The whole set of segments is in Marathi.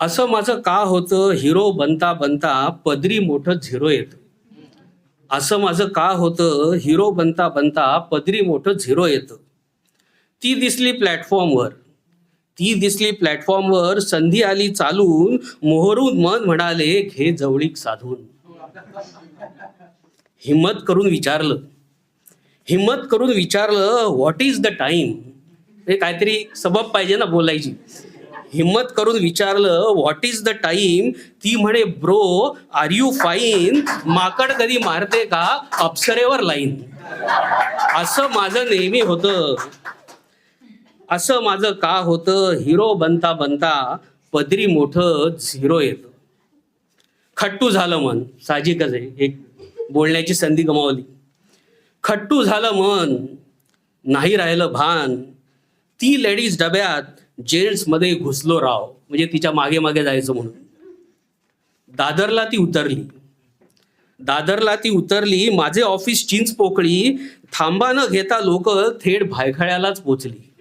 असं माझं का होतं? हिरो बनता बनता पदरी मोठं झिरो येतं. असं माझं का होतं? हिरो बनता बनता पदरी मोठं झिरो येतं. ती दिसली प्लॅटफॉर्मवर. ती दिसली प्लॅटफॉर्मवर संधी आली चालून मोहरून मन म्हणाले घे जवळीक साधून. हिम्मत करून विचारलं. हिम्मत करून विचारलं व्हॉट इज द टाइम हे काहीतरी सबब पाहिजे ना बोलायची. हिम्मत करून विचारलं व्हॉट इज द टाइम ती म्हणे ब्रो आर यू फाईन माकड कधी मारते का? अप्सरेवर लाईन. असं माझं नेहमी होतं. असं माझं का होतं? हिरो बनता बनता पदरी मोठं झिरो येतं. खट्टू झालं मन. साहजिकच आहे. एक बोलण्याची संधी गमावली. खट्टू झालं मन. नाही राहिलं भान. ती लेडीज डब्यात जेंट्समध्ये घुसलो राव म्हणजे तिच्यामागे मागे जायचं म्हणून. दादरला ती उतरली. दादरला ती उतरली माझे ऑफिस चिंच पोकळी थांबा न घेता लोक थेट भायखळ्यालाच पोचली.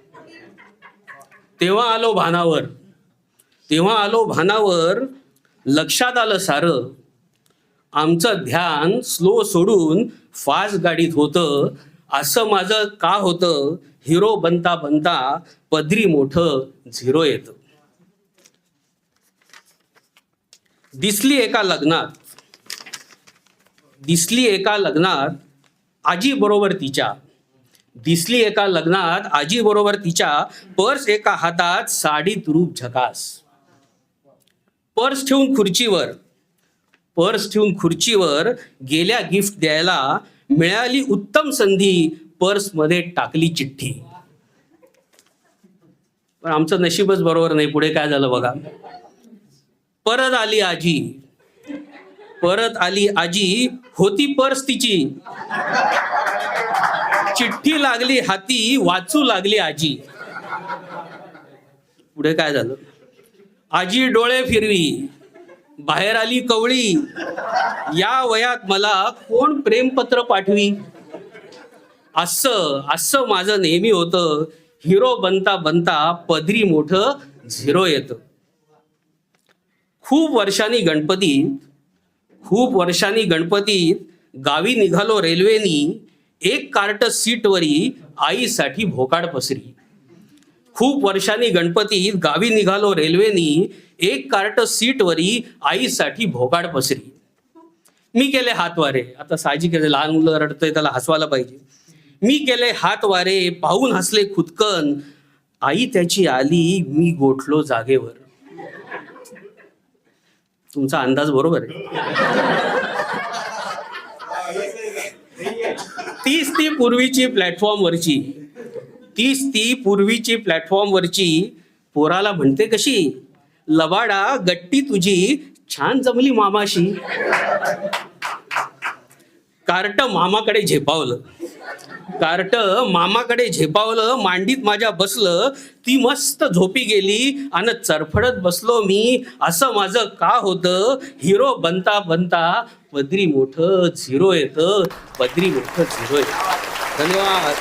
तेव्हा आलो भानावर. तेव्हा आलो भानावर लक्षात आलं सारं आमचं ध्यान स्लो सोडून फास्ट गाडीत होतं. असं माझं का होतं? हिरो बनता बनता पदरी मोठं झिरो येतं. दिसली एका लग्नात. दिसली एका लग्नात आजी बरोबर तिच्या. दिसली एका लग्नात आजी बरोबर तिच्या. पर्स एका हातात साडी रूप झकास. पर्स ठेवून खुर्चीवर. पर्स ठेवून खुर्चीवर गेल्या गिफ्ट द्यायला मिळाली उत्तम संधी पर्समध्ये टाकली चिठ्ठी. पण आमचं नशीबच बरोबर नाही पुढे काय झालं बघा. परत आली आजी. परत आली आजी होती पर्स तिची. चिठ्ठी लागली हाती वाचू लागली आजी. पुढे काय झालं? आजी डोळे फिरवी. बाहेर आली कवळी. या वयात मला कोण प्रेमपत्र पाठवी? असं असं माझं नेहमी होतं. हिरो बनता बनता पदरी मोठ झिरो येतं. खूप वर्षांनी गणपतीत खूप वर्षांनी गणपतीत गावी निघालो रेल्वेनी एक कार्ट सीटवरी आईसाठी भोकाड पसरी. खूप वर्षांनी गणपतीत गावी निघालो रेल्वेनी एक कार्ट सीटवरी आईसाठी भोगाड पसरी. मी केले हातवारे. आता साहजिक आहे, लहान मुलं रडतंय त्याला हसवायला पाहिजे. मी केले हातवारे पाहून हसले खुदकन. आई त्याची आली मी गोठलो जागेवर. तुमचा अंदाज बरोबर आहे. तीच ती पूर्वीची प्लॅटफॉर्मवरची तीच ती पूर्वीची प्लॅटफॉर्मवरची पोराला म्हणते कशी लबाडा गट्टी तुझी छान जमली मामाशी. कार्ट मामाकडे झेपावलं. कार्ट मामाकडे झेपावलं मांडीत माझ्या बसलं ती मस्त झोपी गेली आणि चरफडत बसलो मी. असं माझं का होतं? हिरो बनता बनता पदरी मोठं झिरो येतं पदरी मोठं झिरो येतं. धन्यवाद.